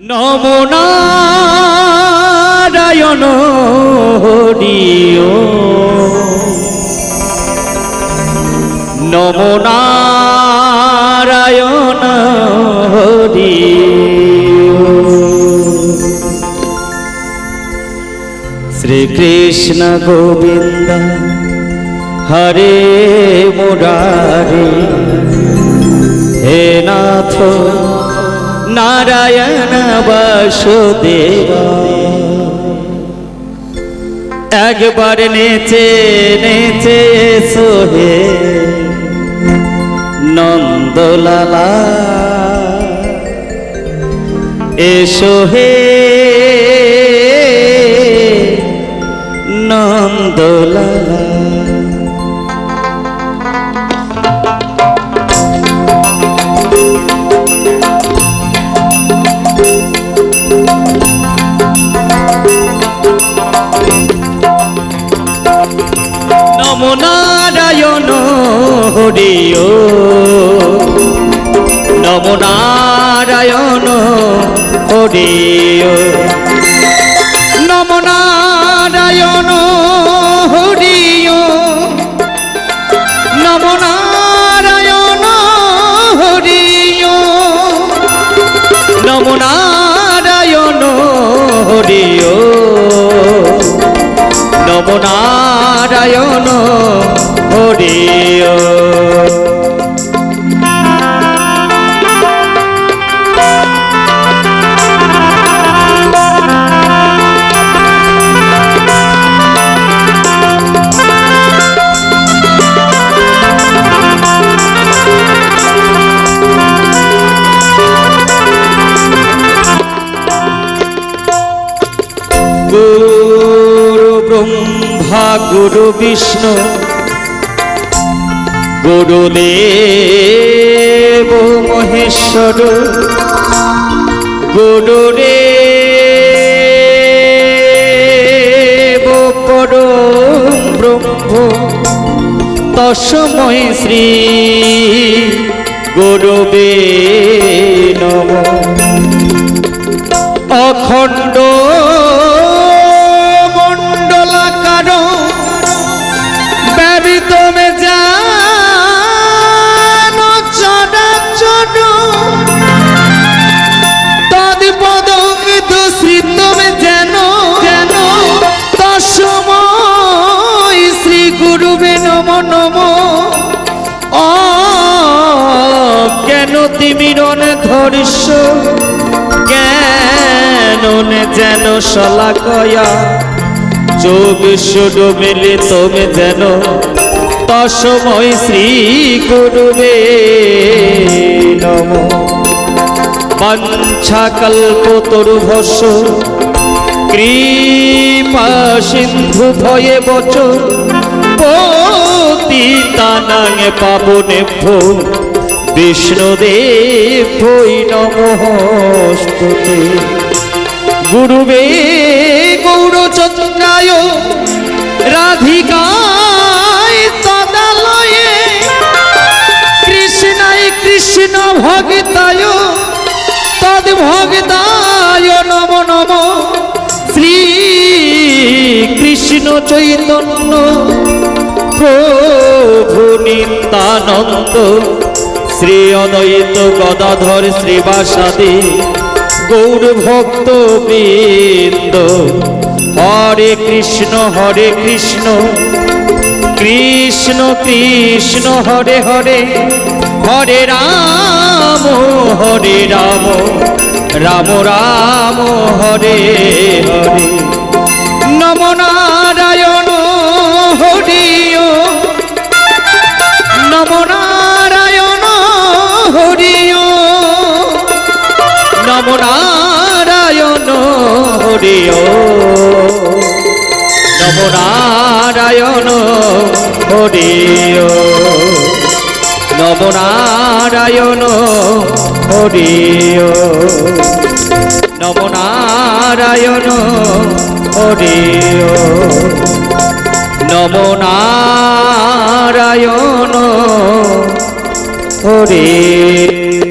নমনারায়ণ হরিও। নমনারায়ণ হরিও। শ্রীকৃষ্ণ গোবিন্দ হরে মুরারে হে নাথ নারায়ণ বাসুদেব। একবার নেচে নেচে সোহে নন্দলালা। এসো হে নন্দলালা। নম নারায়ণ নারায়ণ হরিও। নম নারায়ণ হরিও। নম নারায়ণ হরিও। নম নারায়ণ ব্রহ্মা গুরু বিষ্ণু। গুরুদেব মহেশ্বর। গুরুদেব পরম ব্রহ্ম। তসময় শ্রী গুরুবে নম। অখণ্ড গুরুবে নম নম। অ কেন তিমিরন ধরিস জ্ঞাননে যেন শলাকয়া চব্বিশ ডোবেলে তুমি যেন তসময় শ্রী গুরুবে নম। বাঞ্ছা কল্প তরুভস কৃপা সিন্ধু ভয়ে বচ। পতিতানাঙে পাবনে ভো বিষ্ণুদেব ভৈ নমস্তুতে গুরুবে গৌরচন্দ্রায় রাধিকায় তদালয়ে। কৃষ্ণায় কৃষ্ণ ভগতায় তদ ভগতায় নম নম। শ্রী কৃষ্ণ চৈতন্য। প্রভু নিত্যানন্দ শ্রী অদ্বৈত গদাধর শ্রীবাসাদী, গৌর ভক্ত বৃন্দ। হরে কৃষ্ণ হরে কৃষ্ণ কৃষ্ণ কৃষ্ণ, হরে হরে হরে রাম হরে রাম রাম রাম, হরে হরে। নম নারায়ণ হরিও। নম নারায়ণ হরিও। নম নারায়ণ হরিও। নম নারায়ণ হরিও। নম নারায়ণ হরিও। নম নারায়ণ হরিও। নম নারায়ণ। হরিও